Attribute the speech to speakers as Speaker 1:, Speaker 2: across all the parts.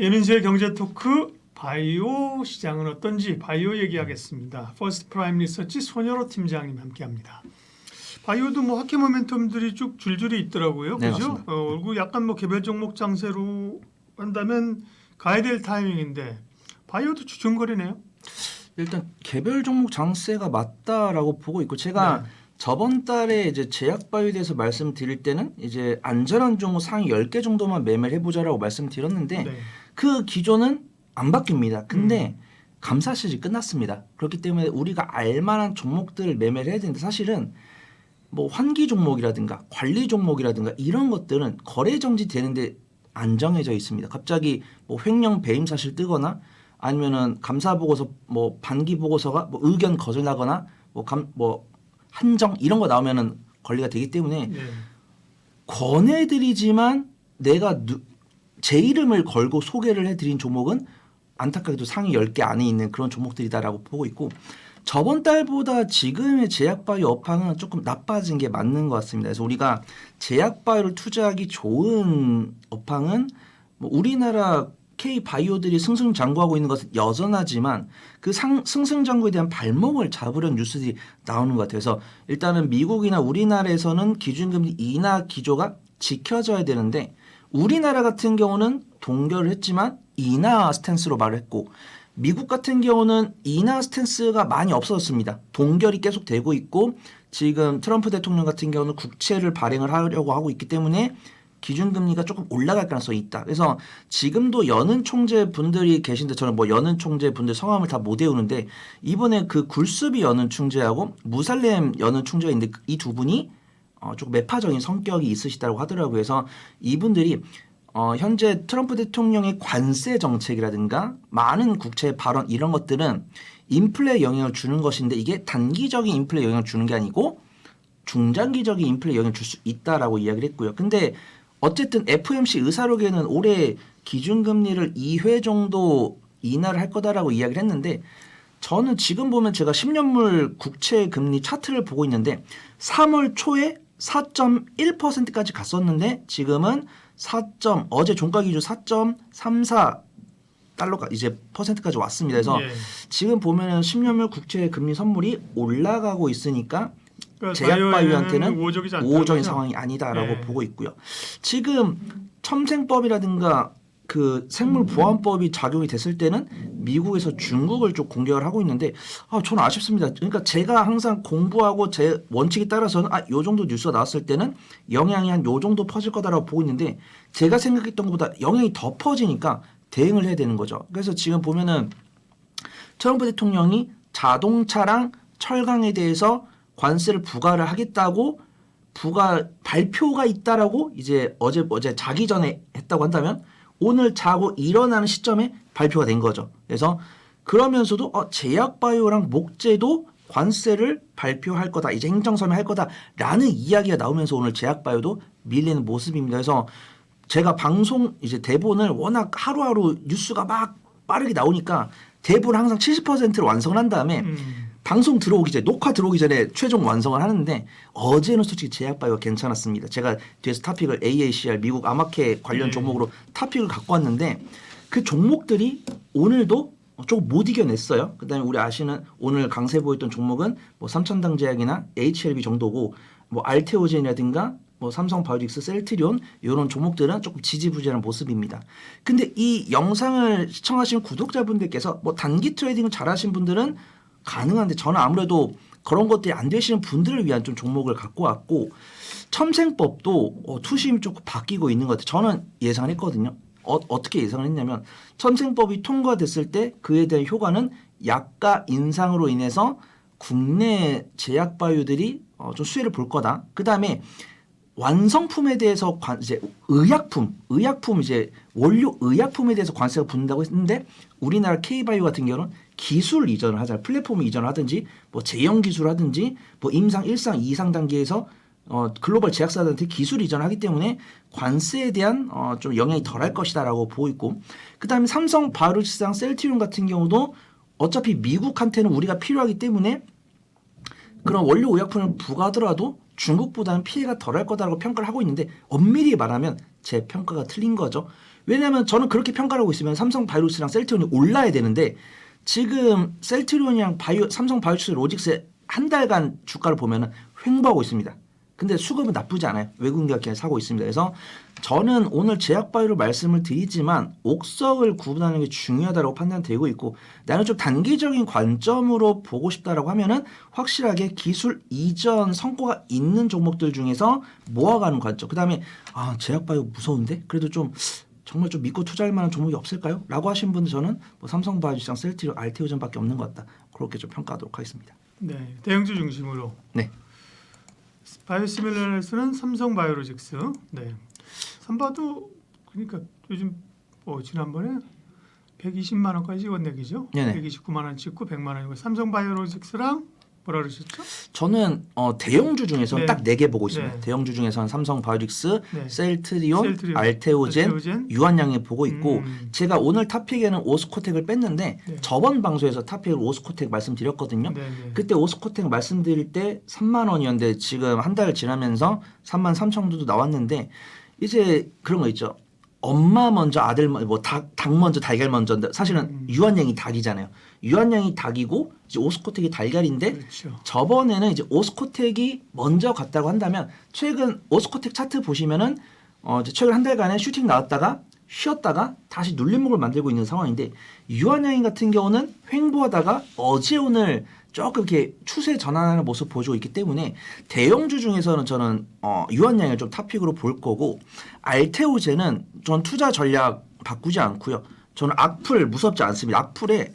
Speaker 1: 예민수의 경제 토크 바이오 시장은 어떤지 바이오 얘기하겠습니다. 퍼스트 프라임 리서치 손여로 팀장님 함께합니다. 바이오도 뭐 학회 모멘텀들이 쭉 줄줄이 있더라고요.
Speaker 2: 네,
Speaker 1: 그죠? 어, 그리고 약간 뭐 개별 종목 장세로 한다면 가야 될 타이밍인데 바이오도 주춤거리네요.
Speaker 2: 일단 개별 종목 장세가 맞다라고 보고 있고 제가
Speaker 1: 네.
Speaker 2: 저번 달에 이제 제약바이오에 대해서 말씀드릴 때는 이제 안전한 종목 상위 10개 정도만 매매를 해보자라고 말씀드렸는데
Speaker 1: 네.
Speaker 2: 그 기조는 안 바뀝니다. 근데
Speaker 1: 음.
Speaker 2: 감사 시즌 끝났습니다. 그렇기 때문에 우리가 알만한 종목들을 매매를 해야 되는데 사실은 뭐 환기 종목이라든가 관리 종목이라든가 이런 것들은 거래 정지 되는데 안 정해져 있습니다. 갑자기 뭐 횡령 배임 사실 뜨거나 아니면은 감사 보고서 뭐 반기 보고서가 뭐 의견 거절나거나 뭐감뭐 한정 이런 거 나오면은 권리가 되기 때문에
Speaker 1: 네.
Speaker 2: 권해드리지만 내가 누, 제 이름을 걸고 소개를 해드린 종목은 안타깝게도 상위 10개 안에 있는 그런 종목들이다라고 보고 있고 저번 달보다 지금의 제약바이오 업황은 조금 나빠진 게 맞는 것 같습니다. 그래서 우리가 제약바이오를 투자하기 좋은 업황은 뭐 우리나라 K 바이오들이 승승장구하고 있는 것은 여전하지만 그 상, 승승장구에 대한 발목을 잡으려는 뉴스들이 나오는 것 같아요. 그래서 일단은 미국이나 우리나라에서는 기준금리 인하 기조가 지켜져야 되는데 우리나라 같은 경우는 동결을 했지만 인하 스탠스로 말을 했고 미국 같은 경우는 인하 스탠스가 많이 없어졌습니다. 동결이 계속 되고 있고 지금 트럼프 대통령 같은 경우는 국채를 발행을 하려고 하고 있기 때문에 기준금리가 조금 올라갈 가능성이 있다. 그래서 지금도 여는 총재 분들이 계신데 저는 뭐 여는 총재 분들 성함을 다 못 외우는데 이번에 그 굴수비 여는 총재하고 무살렘 여는 총재가 있는데 이 두 분이 어, 조금 매파적인 성격이 있으시다고 하더라고요. 그래서 이분들이 어, 현재 트럼프 대통령의 관세 정책이라든가 많은 국채 발언 이런 것들은 인플레에 영향을 주는 것인데 이게 단기적인 인플레에 영향을 주는 게 아니고 중장기적인 인플레에 영향을 줄 수 있다라고 이야기를 했고요. 근데 어쨌든 FMC 의사록에는 올해 기준금리를 2회 정도 인하를 할 거다라고 이야기를 했는데 저는 지금 보면 제가 10년물 국채 금리 차트를 보고 있는데 3월 초에 4.1%까지 갔었는데 지금은 4. 어제 종가 기준 4.34 달러가 이제 퍼센트까지 왔습니다. 그래서
Speaker 1: 예.
Speaker 2: 지금 보면은 10년물 국채 금리 선물이 올라가고 있으니까
Speaker 1: 그러니까
Speaker 2: 제약바이오한테는 우호적인? 상황이 아니다라고
Speaker 1: 네.
Speaker 2: 보고 있고요. 지금 첨생법이라든가 그 생물 보안법이 작용이 됐을 때는 미국에서 중국을 좀 공격을 하고 있는데 아 저는 아쉽습니다. 그러니까 제가 항상 공부하고 제 원칙에 따라서는 아 요 정도 뉴스가 나왔을 때는 영향이 한 요 정도 퍼질 거다라고 보고 있는데 제가 생각했던 것보다 영향이 더 퍼지니까 대응을 해야 되는 거죠. 그래서 지금 보면은 트럼프 대통령이 자동차랑 철강에 대해서 관세를 부과를 하겠다고 부과 발표가 있다라고 이제 어제 어제 자기 전에 했다고 한다면 오늘 자고 일어나는 시점에 발표가 된 거죠. 그래서 그러면서도 어, 제약바이오랑 목재도 관세를 발표할 거다. 이제 행정서명 할 거다라는 이야기가 나오면서 오늘 제약바이오도 밀리는 모습입니다. 그래서 제가 방송 이제 대본을 워낙 하루하루 뉴스가 막 빠르게 나오니까 대본 항상 70%를 완성을 한 다음에
Speaker 1: 음.
Speaker 2: 방송 들어오기 전에 녹화 들어오기 전에 최종 완성을 하는데 어제는 솔직히 제약바이오 괜찮았습니다. 제가 뒤에서 타픽을 AACR 미국 아마케 관련
Speaker 1: 네.
Speaker 2: 종목으로 타픽을 갖고 왔는데 그 종목들이 오늘도 조금 못 이겨냈어요. 그다음에 우리 아시는 오늘 강세 보였던 종목은 뭐 삼천당 제약이나 HLB 정도고 뭐 알테오젠이라든가 뭐 삼성 바이오직스, 셀트리온 이런 종목들은 조금 지지부진한 모습입니다. 근데 이 영상을 시청하시는 구독자분들께서 뭐 단기 트레이딩을 잘하신 분들은 가능한데 저는 아무래도 그런 것들이 안 되시는 분들을 위한 좀 종목을 갖고 왔고 첨생법도 어, 투심이 조금 바뀌고 있는 것 같아요. 저는 예상을 했거든요. 어, 어떻게 예상을 했냐면 첨생법이 통과됐을 때 그에 대한 효과는 약가 인상으로 인해서 국내 제약 바이오들이 어, 좀 수혜를 볼 거다. 그 다음에 완성품에 대해서 관, 이제 의약품, 의약품 이제 원료 의약품에 대해서 관세가 붙는다고 했는데 우리나라 K바이오 같은 경우는 기술 이전을 하자, 플랫폼 이전을 하든지 뭐 제형 기술을 하든지 뭐 임상 1상, 2상 단계에서 어, 글로벌 제약사들한테 기술 이전을 하기 때문에 관세에 대한 어, 좀 영향이 덜할 것이다라고 보고 있고 그 다음에 삼성 바이오시장 셀트리온 같은 경우도 어차피 미국한테는 우리가 필요하기 때문에 그런 원료 의약품을 부과하더라도 중국보다는 피해가 덜할 거다라고 평가를 하고 있는데 엄밀히 말하면 제 평가가 틀린 거죠. 왜냐하면 저는 그렇게 평가를 하고 있으면 삼성 바이오로스랑 셀트리온이 올라야 되는데 지금 셀트리온이랑 바이오 삼성 바이오로스 로직스의 한 달간 주가를 보면 은 횡보하고 있습니다. 근데 수급은 나쁘지 않아요. 외국인 기업이 사고 있습니다. 그래서 저는 오늘 제약바이오로 말씀을 드리지만 옥석을 구분하는 게 중요하다고 판단되고 있고 나는 좀 단기적인 관점으로 보고 싶다라고 하면은 확실하게 기술 이전 성과가 있는 종목들 중에서 모아가는 관점. 그다음에 아 제약바이오 무서운데 그래도 좀 정말 좀 믿고 투자할 만한 종목이 없을까요? 라고 하신 분들 저는 뭐 삼성바이오시장 셀트리온 알테오전밖에 없는 것 같다. 그렇게 좀 평가하도록 하겠습니다.
Speaker 1: 네, 대형주 중심으로.
Speaker 2: 네.
Speaker 1: 바이오시밀러스는 삼성 바이오로직스. 네. 삼바도 그러니까 요즘 뭐 지난번에 120만 원까지 그죠?
Speaker 2: 네네.
Speaker 1: 129만 원 찍고 100만 원이고 삼성 바이오로직스랑 뭐라 그러셨죠?
Speaker 2: 저는 어, 대형주 중에서는
Speaker 1: 네.
Speaker 2: 딱네 개 보고 있습니다.
Speaker 1: 네.
Speaker 2: 대형주 중에서는 삼성 바이오직스,
Speaker 1: 네.
Speaker 2: 셀트리온,
Speaker 1: 셀트리온,
Speaker 2: 알테오젠,
Speaker 1: 알테오젠.
Speaker 2: 유한양에 보고 있고
Speaker 1: 음.
Speaker 2: 제가 오늘 탑픽에는 오스코텍을 뺐는데
Speaker 1: 네.
Speaker 2: 저번 방송에서 탑픽을 오스코텍 말씀드렸거든요.
Speaker 1: 네, 네.
Speaker 2: 그때 오스코텍 말씀드릴 때 3만 원이었는데 지금 한 달 지나면서 3만 3천 정도 나왔는데 이제 그런 거 있죠. 엄마 먼저 아들 뭐닭 닭 먼저 달걀 먼저 사실은
Speaker 1: 음.
Speaker 2: 유한양이 닭이잖아요. 유한양이 닭이고 이제 오스코텍이 달걀인데
Speaker 1: 그렇죠.
Speaker 2: 저번에는 이제 오스코텍이 먼저 갔다고 한다면 최근 오스코텍 차트 보시면은 어 이제 최근 한 달간의 슈팅 나왔다가 쉬었다가 다시 눌림목을 만들고 있는 상황인데 유한양인 같은 경우는 횡보하다가 어제 오늘 조금 이렇게 추세 전환하는 모습 보여주고 있기 때문에 대형주 중에서는 저는 어 유한양을 좀 탑픽으로 볼 거고 알테오제는 전 투자 전략 바꾸지 않고요. 저는 악플 무섭지 않습니다. 악플에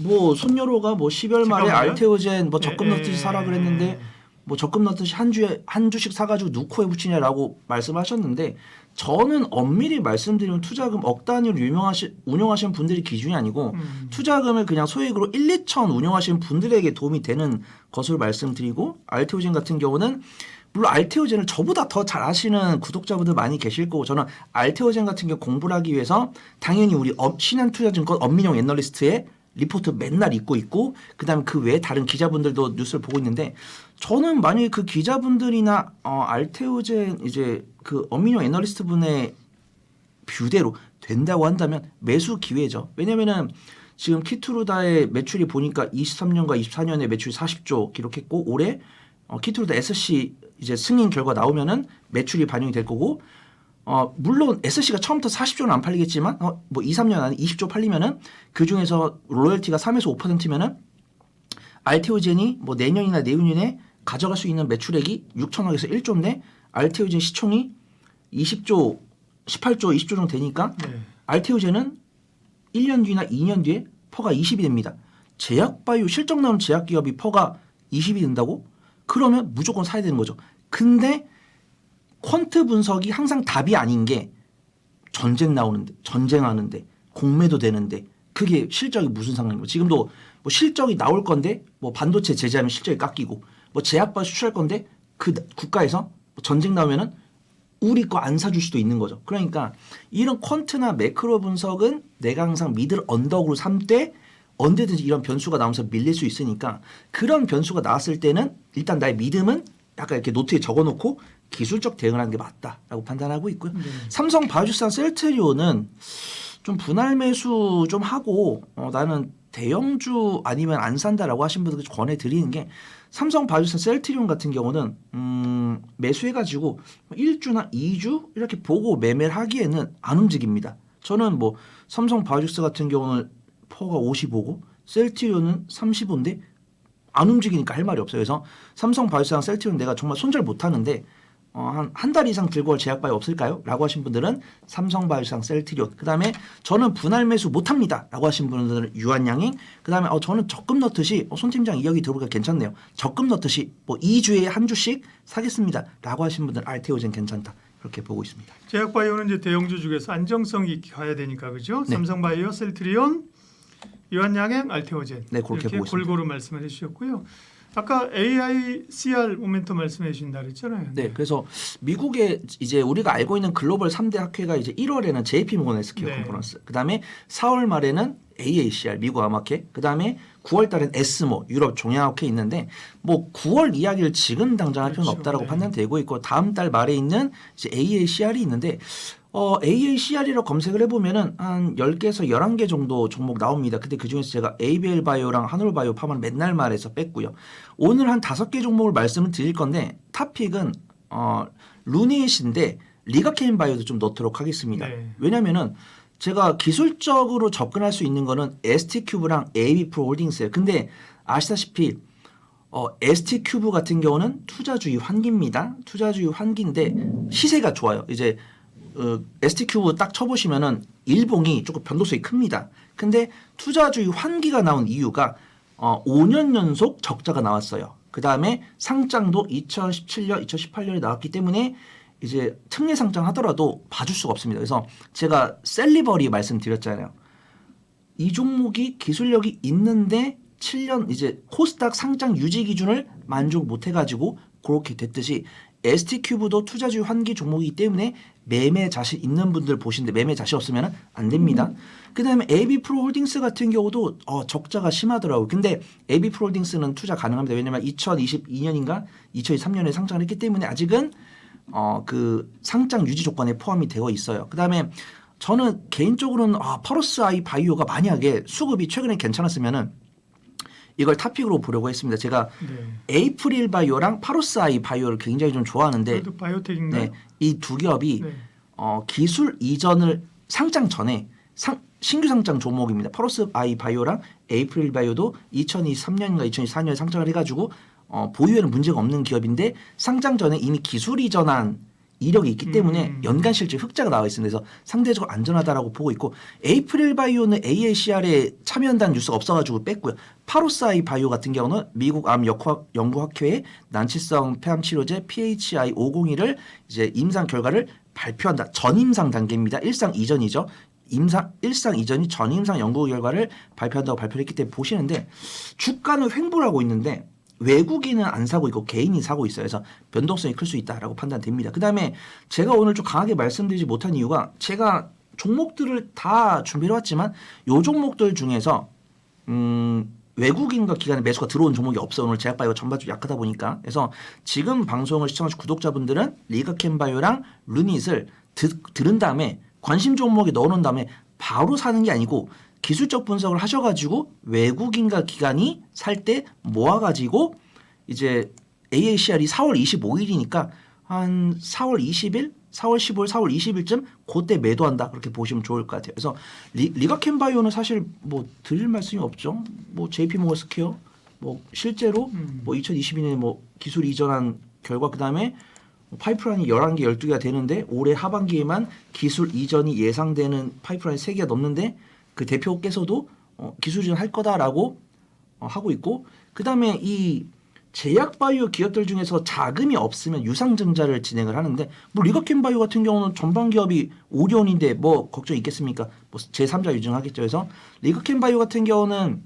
Speaker 2: 뭐 손녀로가 뭐 10월 말에
Speaker 1: 잠깐만요.
Speaker 2: 알테오젠 뭐 적금
Speaker 1: 에,
Speaker 2: 넣듯이
Speaker 1: 에,
Speaker 2: 사라 그랬는데 뭐 적금 넣듯이 한 주에 한 주씩 사가지고 누코에 붙이냐라고 말씀하셨는데 저는 엄밀히 말씀드리면 투자금 억 단위로 유명하시 운영하시는 분들이 기준이 아니고
Speaker 1: 음.
Speaker 2: 투자금을 그냥 소액으로 1, 2천 운영하시는 분들에게 도움이 되는 것으로 말씀드리고 알테오젠 같은 경우는 물론 알테오젠을 저보다 더 잘 아시는 구독자분들 많이 계실 거고 저는 알테오젠 같은 경우 공부를 하기 위해서 당연히 우리 업- 신한투자증권 엄민용 애널리스트의 리포트 맨날 읽고 있고 그다음에 그 외에 다른 기자분들도 뉴스를 보고 있는데 저는 만약에 그 기자분들이나 어, 알테오젠 이제 그 엄민용 애널리스트 분의 뷰대로 된다고 한다면 매수 기회죠. 왜냐면은 지금 키투루다의 매출이 보니까 23년과 24년에 매출이 40조 기록했고 올해 어, 키투루다 SC 이제 승인 결과 나오면은 매출이 반영이 될 거고 어, 물론 SC가 처음부터 40조는 안 팔리겠지만 어, 뭐 2, 3년 안에 20조 팔리면은 그 중에서 로열티가 3에서 5%면은 알테오젠이 뭐 내년이나 내후년에 가져갈 수 있는 매출액이 6천억에서 1조인데 알테오젠 시총이 20조, 18조, 20조 정도 되니까
Speaker 1: 네.
Speaker 2: 알테오젠은 1년 뒤나 2년 뒤에 퍼가 20이 됩니다. 제약바이오 실적 나오는 제약기업이 퍼가 20이 된다고? 그러면 무조건 사야 되는 거죠. 근데 퀀트 분석이 항상 답이 아닌 게 전쟁 나오는데 전쟁하는데 공매도 되는데 그게 실적이 무슨 상관이고 지금도 뭐 실적이 나올 건데 뭐 반도체 제재하면 실적이 깎이고 뭐 제약바 수출할 건데 그 국가에서 뭐 전쟁 나오면은 우리 거 안 사줄 수도 있는 거죠. 그러니까 이런 퀀트나 매크로 분석은 내가 항상 미들 언덕으로 삼되 언제든지 이런 변수가 나오면서 밀릴 수 있으니까 그런 변수가 나왔을 때는 일단 나의 믿음은 약간 이렇게 노트에 적어놓고 기술적 대응을 하는 게 맞다라고 판단하고 있고요.
Speaker 1: 네.
Speaker 2: 삼성 바이오주산 셀트리온은 좀 분할 매수 좀 하고 어, 나는 대형주 아니면 안 산다라고 하신 분들께 권해 드리는 게 삼성 바이오주산 셀트리온 같은 경우는 음, 매수해가지고 1주나 2주 이렇게 보고 매매를 하기에는 안 움직입니다. 저는 뭐 삼성 바이오주스 같은 경우는 퍼가 55고 셀트리온은 35인데 안 움직이니까 할 말이 없어요. 그래서 삼성 바이오주산 셀트리온 내가 정말 손절 못하는데 어, 한한달 이상 들고 갈 제약 바이 없을까요? 라고 하신 분들은 삼성 바이오상 셀트리온 그 다음에 저는 분할 매수 못합니다 라고 하신 분들은 유한양행 그 다음에 어, 저는 적금 넣듯이 어, 손 팀장 이야기 들어보니까 괜찮네요 적금 넣듯이 뭐 2주에 한 주씩 사겠습니다 라고 하신 분들은 알테오젠 괜찮다 그렇게 보고 있습니다
Speaker 1: 제약바이오는 이제 대형주 중에서 안정성이 가야 되니까 그죠?
Speaker 2: 네.
Speaker 1: 삼성바이오, 셀트리온, 유한양행, 알테오젠
Speaker 2: 네, 그렇게
Speaker 1: 이렇게
Speaker 2: 있습니다.
Speaker 1: 골고루 말씀을 해주셨고요. 아까 AI, CR 모멘텀 말씀해 주신다 그랬잖아요.
Speaker 2: 네, 그래서 미국의 이제 우리가 알고 있는 글로벌 3대 학회가 이제 1월에는 JP 모건 헬스케어
Speaker 1: 네.
Speaker 2: 컨퍼런스, 그다음에 4월 말에는 AACR 미국 아마케, 그다음에 9월 달엔 에스모 유럽 종양학회 있는데 뭐 9월 이야기를 지금 당장 할 필요는
Speaker 1: 그렇죠.
Speaker 2: 없다라고
Speaker 1: 네.
Speaker 2: 판단되고 있고 다음 달 말에 있는 이제 AACR이 있는데 어, AACR이라고 검색을 해보면은 한 10개에서 11개 정도 종목 나옵니다. 근데 그 중에서 제가 ABL 바이오랑 한올 바이오 파만 맨날 말해서 뺐고요. 오늘 한 5개 종목을 말씀을 드릴 건데 탑픽은 어, 루닛인데 리가케인 바이오도 좀 넣도록 하겠습니다.
Speaker 1: 네.
Speaker 2: 왜냐면은 제가 기술적으로 접근할 수 있는 거는 ST큐브랑 AB 프로 홀딩스예요. 근데 아시다시피 어, ST큐브 같은 경우는 투자주의 환기입니다. 투자주의 환기인데 시세가 좋아요. 이제 어, ST큐브 딱 쳐보시면은 일봉이 조금 변동성이 큽니다. 근데 투자주의 환기가 나온 이유가 어, 5년 연속 적자가 나왔어요. 그 다음에 상장도 2017년, 2018년에 나왔기 때문에 이제 특례 상장 하더라도 봐줄 수가 없습니다. 그래서 제가 셀리버리 말씀드렸잖아요. 이 종목이 기술력이 있는데 7년 이제 코스닥 상장 유지 기준을 만족 못 해가지고 그렇게 됐듯이 ST큐브도 투자주의 환기 종목이기 때문에 매매 자신 있는 분들 보시는데 매매 자신 없으면 안 됩니다. 그 다음에 AB 프로 홀딩스 같은 경우도 어, 적자가 심하더라고요. 근데 AB 프로 홀딩스는 투자 가능합니다. 왜냐면 2022년인가 2023년에 상장을 했기 때문에 아직은 어, 그 상장 유지 조건에 포함이 되어 있어요. 그 다음에 저는 개인적으로는 아, 퍼러스 아이 바이오가 만약에 수급이 최근에 괜찮았으면은 이걸 탑픽으로 보려고 했습니다. 제가
Speaker 1: 네.
Speaker 2: 에이프릴 바이오랑 파로스 아이 바이오를 굉장히 좀 좋아하는데
Speaker 1: 바이오텍인가요?
Speaker 2: 네, 이 두 기업이
Speaker 1: 네.
Speaker 2: 어, 기술 이전을 상장 전에 상, 신규 상장 종목입니다. 파로스 아이 바이오랑 에이프릴 바이오도 2023년인가 2024년에 상장을 해가지고 어, 보유에는 문제가 없는 기업인데 상장 전에 이미 기술 이전한 이력이 있기 때문에
Speaker 1: 음.
Speaker 2: 연간 실질 흑자가 나와 있습니다. 그래서 상대적으로 안전하다라고 보고 있고 에이프릴 바이오는 AACR에 참여한다는 뉴스가 없어가지고 뺐고요. 파로사이 바이오 같은 경우는 미국 암 연구학회의 난치성 폐암 치료제 PHI 501을 이제 임상 결과를 발표한다. 전임상 단계입니다. 일상 이전이죠. 임상 일상 이전이 전임상 연구 결과를 발표한다고 발표를 했기 때문에 보시는데 주가는 횡보를 하고 있는데 외국인은 안 사고 있고 개인이 사고 있어요. 그래서 변동성이 클 수 있다라고 판단됩니다. 그 다음에 제가 오늘 좀 강하게 말씀드리지 못한 이유가 제가 종목들을 다 준비해 왔지만 요 종목들 중에서 음, 외국인과 기관의 매수가 들어온 종목이 없어 오늘 제약바이오 전반적으로 약하다 보니까 그래서 지금 방송을 시청하신 구독자분들은 리가캔바이오랑 루닛을 듣, 들은 다음에 관심 종목에 넣어놓은 다음에 바로 사는 게 아니고 기술적 분석을 하셔가지고 외국인과 기관이 살 때 모아가지고 이제 AACR이 4월 25일이니까 한 4월 20일, 4월 15일, 4월 20일쯤 그때 매도한다 그렇게 보시면 좋을 것 같아요. 그래서 리, 리가캔바이오는 사실 뭐 드릴 말씀이 없죠. 뭐 JP 모건스퀘어 뭐 실제로
Speaker 1: 음.
Speaker 2: 뭐 2022년에 뭐 기술 이전한 결과 그 다음에 파이프라인이 11개, 12개가 되는데 올해 하반기에만 기술 이전이 예상되는 파이프라인 3개가 넘는데 그 대표께서도 어, 기술 이전 할 거다라고 어, 하고 있고 그 다음에 이 제약 바이오 기업들 중에서 자금이 없으면 유상증자를 진행을 하는데 뭐 리가캔 바이오 같은 경우는 전방 기업이 오리온인데 뭐 걱정 있겠습니까? 뭐 제3자 유증하겠죠. 그래서 리가캔 바이오 같은 경우는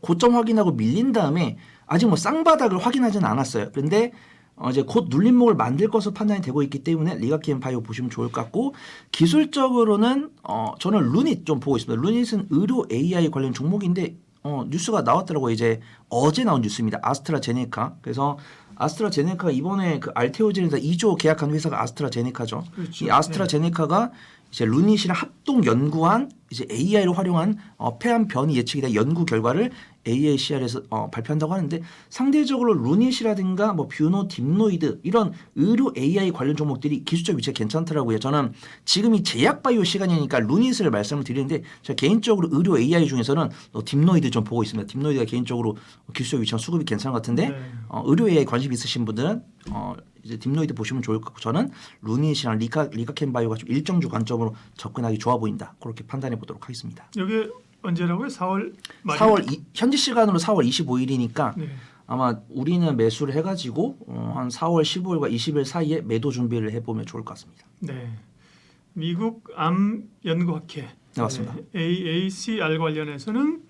Speaker 2: 고점 확인하고 밀린 다음에 아직 뭐 쌍바닥을 확인하지는 않았어요. 그런데 어 이제 곧 눌림목을 만들 것으로 판단이 되고 있기 때문에 리가키엠 바이오 보시면 좋을 것 같고 기술적으로는 어 저는 루닛 좀 보고 있습니다. 루닛은 의료 AI 관련 종목인데 어 뉴스가 나왔더라고요. 이제 어제 나온 뉴스입니다. 아스트라제네카. 그래서 아스트라제네카가 이번에 그 알테오젠에다 2조 계약한 회사가 아스트라제네카죠.
Speaker 1: 그렇죠.
Speaker 2: 이 아스트라제네카가 이제 루닛이랑 합동 연구한 이제 AI를 활용한 어, 폐암 변이 예측에 대한 연구 결과를 AACR에서 어, 발표한다고 하는데 상대적으로 루닛이라든가 뭐 뷰노, 딥노이드 이런 의료 AI 관련 종목들이 기술적 위치가 괜찮더라고요. 저는 지금이 제약 바이오 시간이니까 루닛을 말씀을 드리는데 제가 개인적으로 의료 AI 중에서는 어, 딥노이드 좀 보고 있습니다. 딥노이드가 개인적으로 기술적 위치가 수급이 괜찮은 것 같은데
Speaker 1: 네.
Speaker 2: 어, 의료 AI 관심 있으신 분들은 어, 이제 딥노이드 보시면 좋을 것 같고 저는 루닛이랑 리카 리카캔바이오가 좀 일정주 관점으로 접근하기 좋아 보인다. 그렇게 판단해 보도록 하겠습니다.
Speaker 1: 여기 언제라고요? 4월 말
Speaker 2: 4월 이, 현지 시간으로 4월 25일이니까
Speaker 1: 네.
Speaker 2: 아마 우리는 매수를 해가지고 어, 한 4월 15일과 20일 사이에 매도 준비를 해보면 좋을 것 같습니다.
Speaker 1: 네. 미국 암 연구학회
Speaker 2: 네, 맞습니다.
Speaker 1: 네. AACR 관련해서는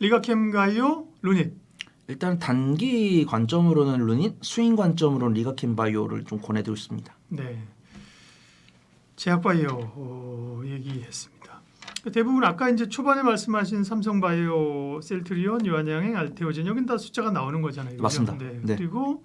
Speaker 1: 리가캠 가이오 루닛
Speaker 2: 일단 단기 관점으로는 루닛, 스윙 관점으로는 리가캔 바이오를 좀 권해드리고 있습니다.
Speaker 1: 네. 제약바이오 어, 얘기했습니다. 대부분 아까 이제 초반에 말씀하신 삼성바이오, 셀트리온, 유한양행, 알테오젠 여긴 다 숫자가 나오는 거잖아요. 그죠?
Speaker 2: 맞습니다.
Speaker 1: 네.
Speaker 2: 네.
Speaker 1: 그리고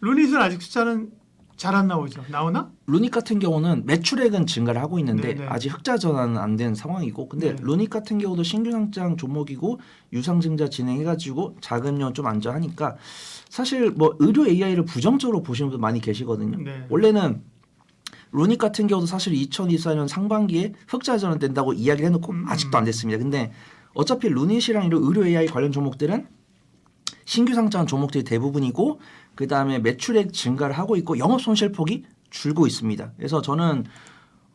Speaker 1: 루닛은 아직 숫자는 잘 안 나오죠. 나오나?
Speaker 2: 루닉 같은 경우는 매출액은 증가를 하고 있는데
Speaker 1: 네네.
Speaker 2: 아직 흑자 전환은 안 된 상황이고 근데
Speaker 1: 네.
Speaker 2: 루닉 같은 경우도 신규 상장 종목이고 유상증자 진행해가지고 자금력 좀 안전하니까 사실 뭐 의료 AI를 부정적으로 보시는 분들 많이 계시거든요.
Speaker 1: 네.
Speaker 2: 원래는 루닉 같은 경우도 사실 2024년 상반기에 흑자 전환 된다고 이야기를 해놓고
Speaker 1: 음,
Speaker 2: 아직도
Speaker 1: 음.
Speaker 2: 안 됐습니다. 근데 어차피 루닛이랑 이런 의료 AI 관련 종목들은 신규 상장 종목들이 대부분이고 그 다음에 매출액 증가를 하고 있고 영업 손실 폭이 줄고 있습니다. 그래서 저는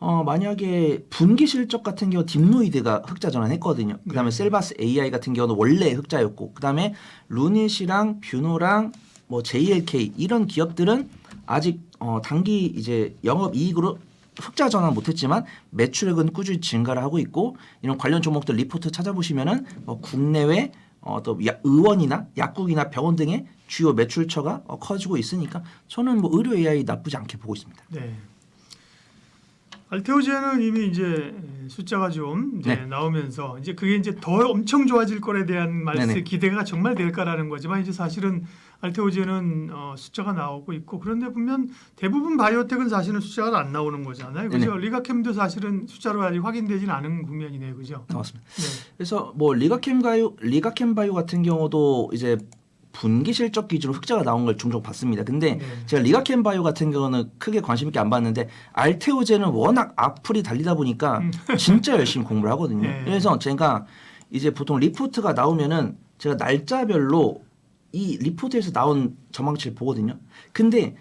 Speaker 2: 어 만약에 분기 실적 같은 경우 딥노이드가 흑자 전환했거든요. 그 다음에
Speaker 1: 네.
Speaker 2: 셀바스 AI 같은 경우는 원래 흑자였고 그 다음에 루닛이랑 뷰노랑 뭐 JLK 이런 기업들은 아직 어 단기 이제 영업 이익으로 흑자 전환 못했지만 매출액은 꾸준히 증가를 하고 있고 이런 관련 종목들 리포트 찾아보시면은 뭐 국내외 어, 또 야- 의원이나 약국이나 병원 등의 주요 매출처가 어, 커지고 있으니까 저는 뭐 의료 AI 나쁘지 않게 보고 있습니다.
Speaker 1: 네. 알테오제는 이미 이제 숫자가 좀 이제
Speaker 2: 네.
Speaker 1: 나오면서 이제 그게 이제 더 엄청 좋아질 거에 대한 말씀. 기대가 정말 될까라는 거지만 이제 사실은 알테오제는 어, 숫자가 나오고 있고 그런데 보면 대부분 바이오텍은 사실은 숫자가 안 나오는 거잖아요. 그죠? 리가캠도 사실은 숫자로 아직 확인되진 않은 국면이네요. 그죠?
Speaker 2: 나왔습니다.
Speaker 1: 네.
Speaker 2: 그래서 뭐 리가캠 바이오 리가캠 바이오 같은 경우도 이제 분기 실적 기준으로 흑자가 나온 걸 종종 봤습니다. 근데
Speaker 1: 네.
Speaker 2: 제가 리가캠 바이오 같은 경우는 크게 관심 있게 안 봤는데 알테오제는 워낙 악플이 달리다 보니까 진짜 열심히 공부를 하거든요.
Speaker 1: 네.
Speaker 2: 그래서 제가 이제 보통 리포트가 나오면은 제가 날짜별로 이 리포트에서 나온 전망치를 보거든요. 근데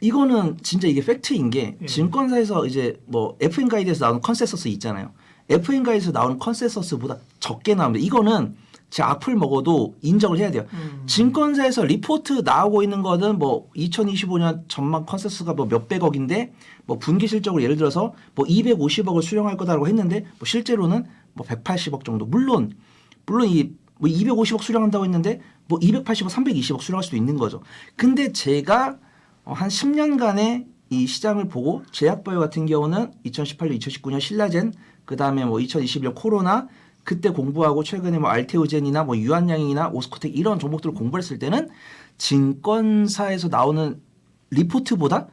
Speaker 2: 이거는 진짜 이게 팩트인 게
Speaker 1: 예.
Speaker 2: 증권사에서 이제 뭐 FN 가이드에서 나오는 컨센서스 있잖아요. FN 가이드에서 나오는 컨센서스보다 적게 나옵니다. 이거는 제 악플 먹어도 인정을 해야 돼요.
Speaker 1: 음.
Speaker 2: 증권사에서 리포트 나오고 있는 거는 뭐 2025년 전망 컨센서스가 뭐 몇백억인데 뭐 분기 실적으로 예를 들어서 뭐 250억을 수령할 거다라고 했는데 뭐 실제로는 뭐 180억 정도. 물론 물론 이 뭐 250억 수령한다고 했는데 뭐 280억, 320억 수령할 수도 있는 거죠. 근데 제가 어, 한 10년간의 이 시장을 보고 제약바이오 같은 경우는 2018년, 2019년 신라젠, 그 다음에 뭐 2021년 코로나 그때 공부하고 최근에 뭐 알테오젠이나 뭐 유한양이나 오스코텍 이런 종목들을 공부했을 때는 증권사에서 나오는 리포트보다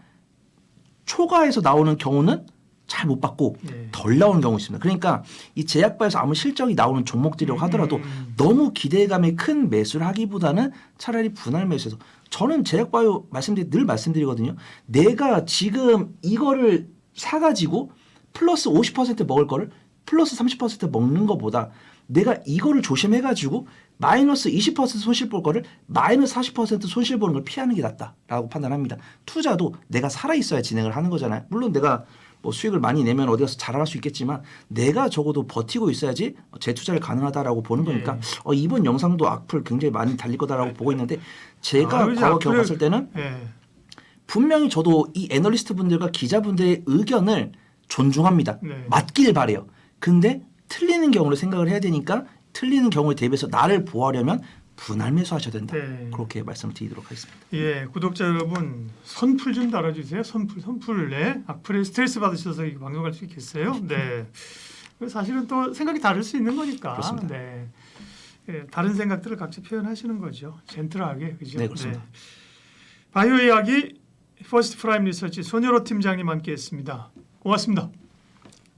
Speaker 2: 초과해서 나오는 경우는 잘못 봤고
Speaker 1: 네.
Speaker 2: 덜 나오는 경우 있습니다. 그러니까 이 제약바에서 아무 실적이 나오는 종목들이라고 하더라도
Speaker 1: 음.
Speaker 2: 너무 기대감에 큰 매수를 하기보다는 차라리 분할 매수해서 저는 제약바이오 말씀드리 늘 말씀드리거든요. 내가 지금 이거를 사가지고 플러스 50% 먹을 거를 플러스 30% 먹는 것보다 내가 이거를 조심해가지고 마이너스 20% 손실 볼 거를 마이너스 40% 손실 보는 걸 피하는 게 낫다라고 판단합니다. 투자도 내가 살아 있어야 진행을 하는 거잖아요. 물론 내가 뭐 수익을 많이 내면 어디 가서 자랄 수 있겠지만 내가 적어도 버티고 있어야지 재투자를 가능하다라고 보는 거니까
Speaker 1: 예.
Speaker 2: 어, 이번 영상도 악플 굉장히 많이 달릴 거다라고 보고 있는데 제가
Speaker 1: 아,
Speaker 2: 과거
Speaker 1: 악플을-
Speaker 2: 경험했을 때는
Speaker 1: 네.
Speaker 2: 분명히 저도 이 애널리스트 분들과 기자분들의 의견을 존중합니다.
Speaker 1: 네.
Speaker 2: 맞길 바래요. 근데 틀리는 경우를 생각을 해야 되니까 틀리는 경우에 대비해서 나를 보호하려면 분할 매수하셔야 된다.
Speaker 1: 네.
Speaker 2: 그렇게 말씀을 드리도록 하겠습니다.
Speaker 1: 예, 구독자 여러분 선풀 좀 달아주세요. 선풀, 선풀. 네, 악플에 스트레스 받으셔서 이거 방송할 수 있겠어요? 네. 사실은 또 생각이 다를 수 있는 거니까.
Speaker 2: 그렇습니다.
Speaker 1: 네. 예, 다른 생각들을 각자 표현하시는 거죠. 젠틀하게, 그죠?
Speaker 2: 네, 그렇습니다.
Speaker 1: 바이오 이야기 퍼스트 프라임 리서치 손여로 팀장님 함께했습니다. 고맙습니다.